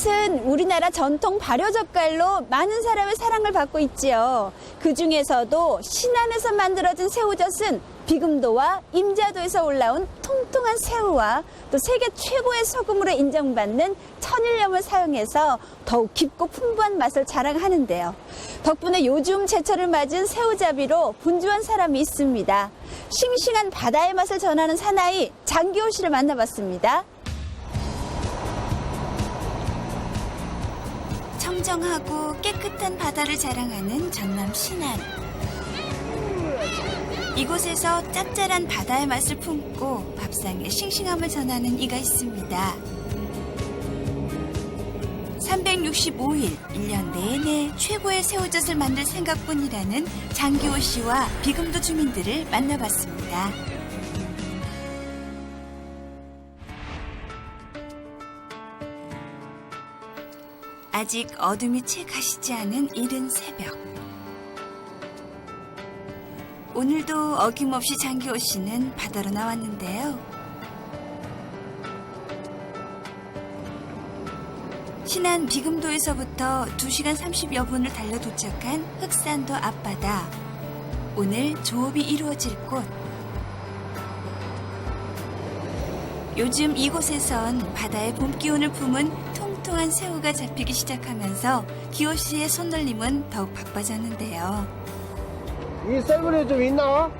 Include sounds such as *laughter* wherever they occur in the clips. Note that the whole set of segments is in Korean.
새우젓은 우리나라 전통 발효 젓갈로 많은 사람의 사랑을 받고 있지요. 그 중에서도 신안에서 만들어진 새우젓은 비금도와 임자도에서 올라온 통통한 새우와 또 세계 최고의 소금으로 인정받는 천일염을 사용해서 더욱 깊고 풍부한 맛을 자랑하는데요. 덕분에 요즘 제철을 맞은 새우잡이로 분주한 사람이 있습니다. 싱싱한 바다의 맛을 전하는 사나이 장기호 씨를 만나봤습니다. 청정하고 깨끗한 바다를 자랑하는 전남 신안. 이곳에서 짭짤한 바다의 맛을 품고 밥상에 싱싱함을 전하는 이가 있습니다. 365일, 1년 내내 최고의 새우젓을 만들 생각뿐이라는 장기호 씨와 비금도 주민들을 만나봤습니다. 아직 어둠이 채 가시지 않은 이른 새벽. 오늘도 어김없이 장기호 씨는 바다로 나왔는데요. 신안 비금도에서부터 2시간 30여 분을 달려 도착한 흑산도 앞바다. 오늘 조업이 이루어질 곳. 요즘 이곳에선 바다의 봄 기운을 품은 통통한 새우가 잡히기 시작하면서 기호 씨의 손놀림은 더욱 바빠졌는데요. 이 썰물이 좀 있나?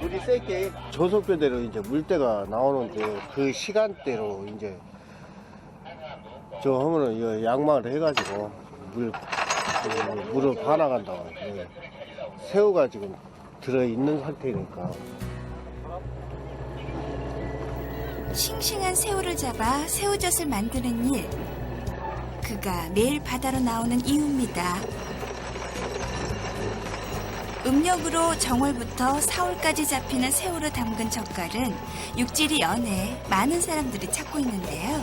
물이 세게 조속교대로 이제 물때가 나오는데 그 시간대로 이제 저 하면은 이거 양망을 해가지고 물 그, 물을 반나간다고 예. 새우가 지금 들어 있는 상태니까 싱싱한 새우를 잡아 새우젓을 만드는 일. 그가 매일 바다로 나오는 이유입니다. 음력으로 정월부터 사월까지 잡히는 새우를 담근 젓갈은 육질이 연해 많은 사람들이 찾고 있는데요.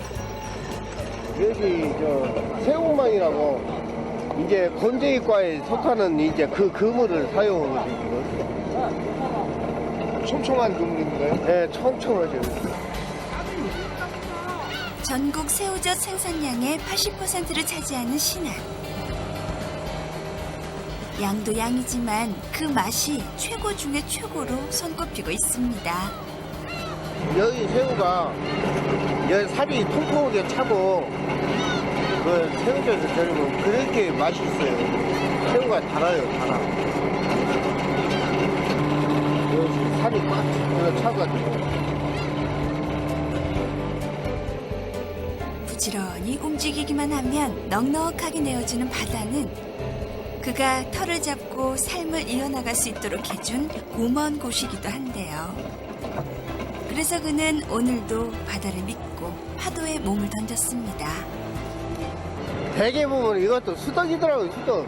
여기 저 새우망이라고 이제 건재기과에 속하는 이제 그 그물을 사용하거든요. 촘촘한 그물인가요? 네, 촘촘하죠. 전국 새우젓 생산량의 80%를 차지하는 신안. 양도 양이지만 그 맛이 최고 중의 최고로 손꼽히고 있습니다. 여기 새우가 여기 살이 통통하게 차고 그 새우젓을 절이면 그렇게 맛있어요. 새우가 달아요, 달아. 여기 살이 꽉 차가지고. 부지런히 움직이기만 하면 넉넉하게 내어지는 바다는 그가 털을 잡고 삶을 이어나갈 수 있도록 해준 고마운 곳이기도 한데요. 그래서 그는 오늘도 바다를 믿고 파도에 몸을 던졌습니다. 대게 보면 이것도 수덕이더라고요, 수덕.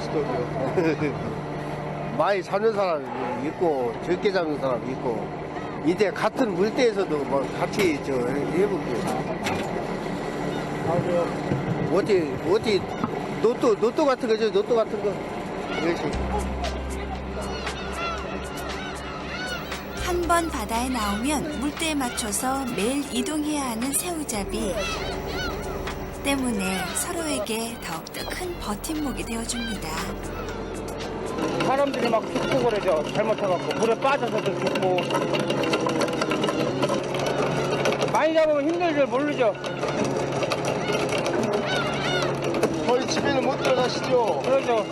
수덕이요. *laughs* 많이 잡는 사람이 있고, 적게 잡는 사람이 있고, 이때 같은 물대에서도 뭐 같이 저 해볼게요. 어디, 어디, 노또, 노또 같은 거죠, 노또 같은 거. 이것이. 한번 바다에 나오면 물때에 맞춰서 매일 이동해야 하는 새우잡이 때문에 서로에게 더욱더 큰 버팀목이 되어줍니다. 사람들이 막 죽고 그러죠. 잘못해갖고 물에 빠져서도 죽고. 많이 잡으면 힘들 줄 모르죠. 저희 집에는 못 들어가시죠? 그러죠.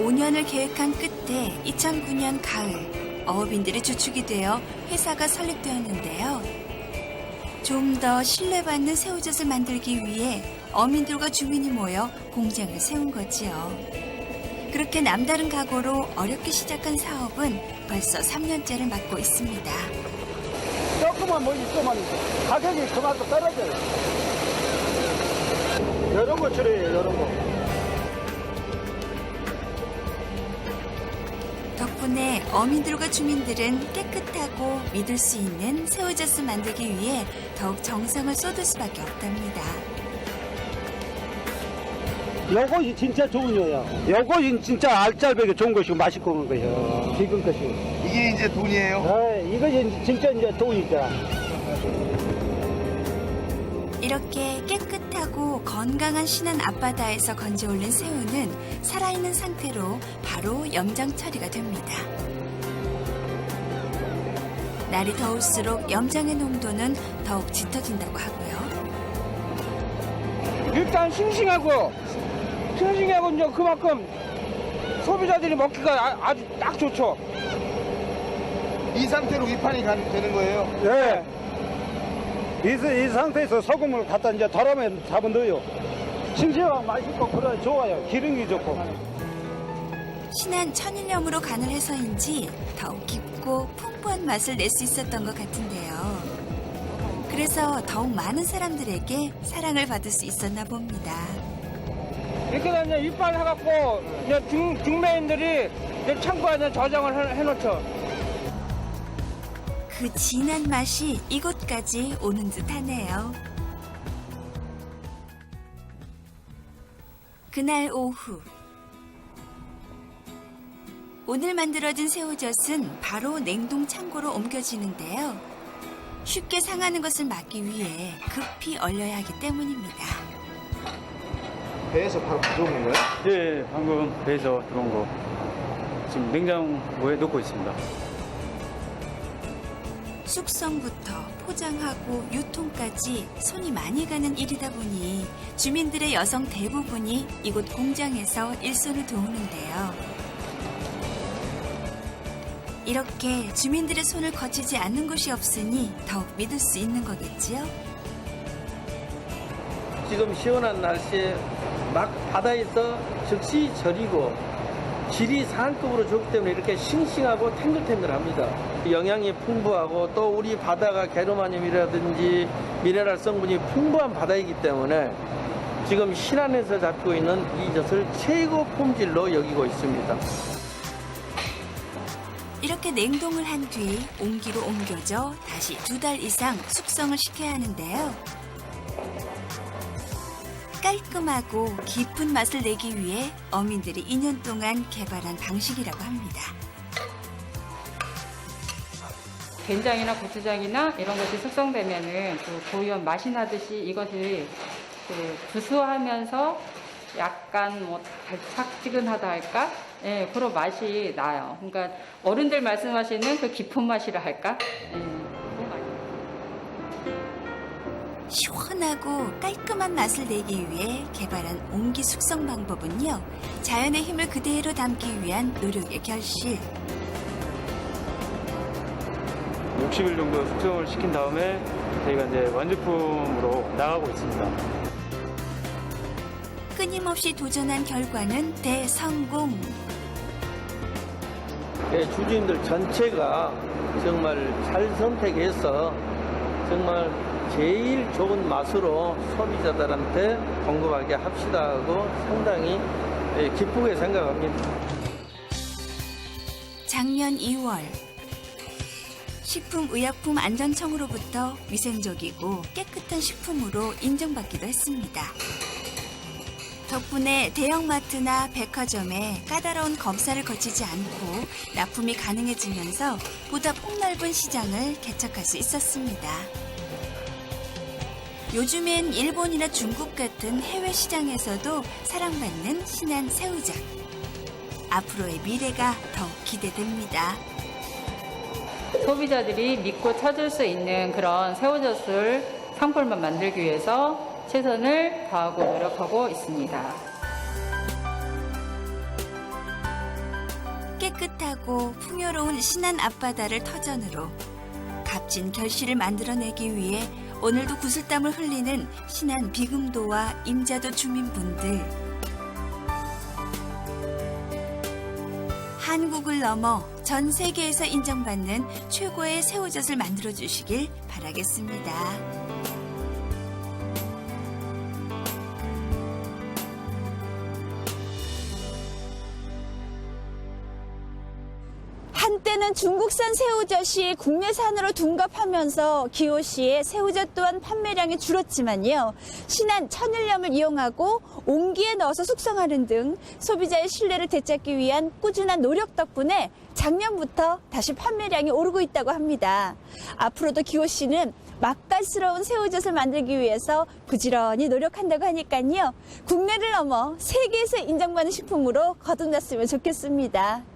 5년을 계획한 끝에 2009년 가을 어업인들이 주축이 되어 회사가 설립되었는데요. 좀 더 신뢰받는 새우젓을 만들기 위해 어민들과 주민이 모여 공장을 세운 거지요. 그렇게 남다른 각오로 어렵게 시작한 사업은 벌써 3년째를 맡고 있습니다. 조금만 뭐 있으면 가격이 그만큼 떨어져요. 이런 거 줄여요, 이런 거. 덕분에 어민들과 주민들은 깨끗하고 믿을 수 있는 새우젓을 만들기 위해 더욱 정성을 쏟을 수밖에 없답니다. 요거 진짜 좋은 요야. 요거 진짜 알짜배기 좋은 것이고 맛있고 그런 거예요. 지금 것이. 이게 이제 돈이에요. 네, 이거 이제 진짜 이제 돈이죠. 이렇게 깨끗하고 건강한 신안 앞바다에서 건져 올린 새우는 살아있는 상태로 바로 염장 처리가 됩니다. 날이 더울수록 염장의 농도는 더욱 짙어진다고 하고요. 일단 싱싱하고 싱싱하고 이제 그만큼 소비자들이 먹기가 아, 주 딱 좋죠. 이 상태로 위판이 가- 되는 거예요. 네. 이, 이 상태에서 소금을 갖다 이제 덜어면 잡은 넣어요. 싱싱하고 맛있고 그래 좋아요. 기름이 좋고. 신안 천일염으로 간을 해서인지 더욱 깊고 풍부한 맛을 낼 수 있었던 것 같은데요. 그래서 더욱 많은 사람들에게 사랑을 받을 수 있었나 봅니다. 이렇게 이제 이빨 해갖고 이제 중, 중매인들이 이제 창고에 이제 저장을 해, 해놓죠. 그 진한 맛이 이곳까지 오는 듯 하네요. 그날 오후. 오늘 만들어진 새우젓은 바로 냉동 창고로 옮겨지는데요. 쉽게 상하는 것을 막기 위해 급히 얼려야 하기 때문입니다. 배에서 바로 가져오는 거예요? 예, 방금 배에서 들어온 거 지금 냉장고에 넣고 있습니다. 숙성부터 포장하고 유통까지 손이 많이 가는 일이다 보니 주민들의 여성 대부분이 이곳 공장에서 일손을 도우는데요. 이렇게 주민들의 손을 거치지 않는 곳이 없으니 더욱 믿을 수 있는 거겠지요? 지금 시원한 날씨에 막 바다에서 즉시 절이고 질이 상급으로 좋기 때문에 이렇게 싱싱하고 탱글탱글합니다. 영양이 풍부하고 또 우리 바다가 게르마늄이라든지 미네랄 성분이 풍부한 바다이기 때문에 지금 신안에서 잡고 있는 이 젖을 최고 품질로 여기고 있습니다. 이렇게 냉동을 한뒤 옹기로 옮겨져 다시 두 달 이상 숙성을 시켜야 하는데요. 깔끔하고 깊은 맛을 내기 위해 어민들이 2년 동안 개발한 방식이라고 합니다. 된장이나 고추장이나 이런 것이 숙성되면은 그 고유한 맛이 나듯이 이것이 그 구수하면서 약간 뭐 달짝지근하다 할까? 예, 그런 맛이 나요. 그러니까 어른들 말씀하시는 그 깊은 맛이라 할까? 예, 시원하고 깔끔한 맛을 내기 위해 개발한 옹기 숙성 방법은요. 자연의 힘을 그대로 담기 위한 노력의 결실. 60일 정도 숙성을 시킨 다음에 저희가 이제 완제품으로 나가고 있습니다. 끊임없이 도전한 결과는 대성공. 예, 주주님들 전체가 정말 잘 선택해서 정말 제일 좋은 맛으로 소비자들한테 공급하게 합시다 하고 상당히 예, 기쁘게 생각합니다. 작년 2월 식품의약품안전청으로부터 위생적이고 깨끗한 식품으로 인정받기도 했습니다. 덕분에 대형마트나 백화점에 까다로운 검사를 거치지 않고 납품이 가능해지면서 보다 폭넓은 시장을 개척할 수 있었습니다. 요즘엔 일본이나 중국 같은 해외 시장에서도 사랑받는 신한 새우젓. 앞으로의 미래가 더욱 기대됩니다. 소비자들이 믿고 찾을 수 있는 그런 새우젓을 상품만 만들기 위해서 최선을 다하고 노력하고 있습니다. 깨끗하고 풍요로운 신안 앞바다를 터전으로 값진 결실을 만들어내기 위해 오늘도 구슬땀을 흘리는 신안 비금도와 임자도 주민분들. 한국을 넘어 전 세계에서 인정받는 최고의 새우젓을 만들어 주시길 바라겠습니다. 한때는 중국산 새우젓이 국내산으로 둔갑하면서 기호시의 새우젓 또한 판매량이 줄었지만요. 신한 천일염을 이용하고 옹기에 넣어서 숙성하는 등 소비자의 신뢰를 되찾기 위한 꾸준한 노력 덕분에 자 작년부터 다시 판매량이 오르고 있다고 합니다. 앞으로도 기호 씨는 맛깔스러운 새우젓을 만들기 위해서 부지런히 노력한다고 하니까요. 국내를 넘어 세계에서 인정받는 식품으로 거듭났으면 좋겠습니다.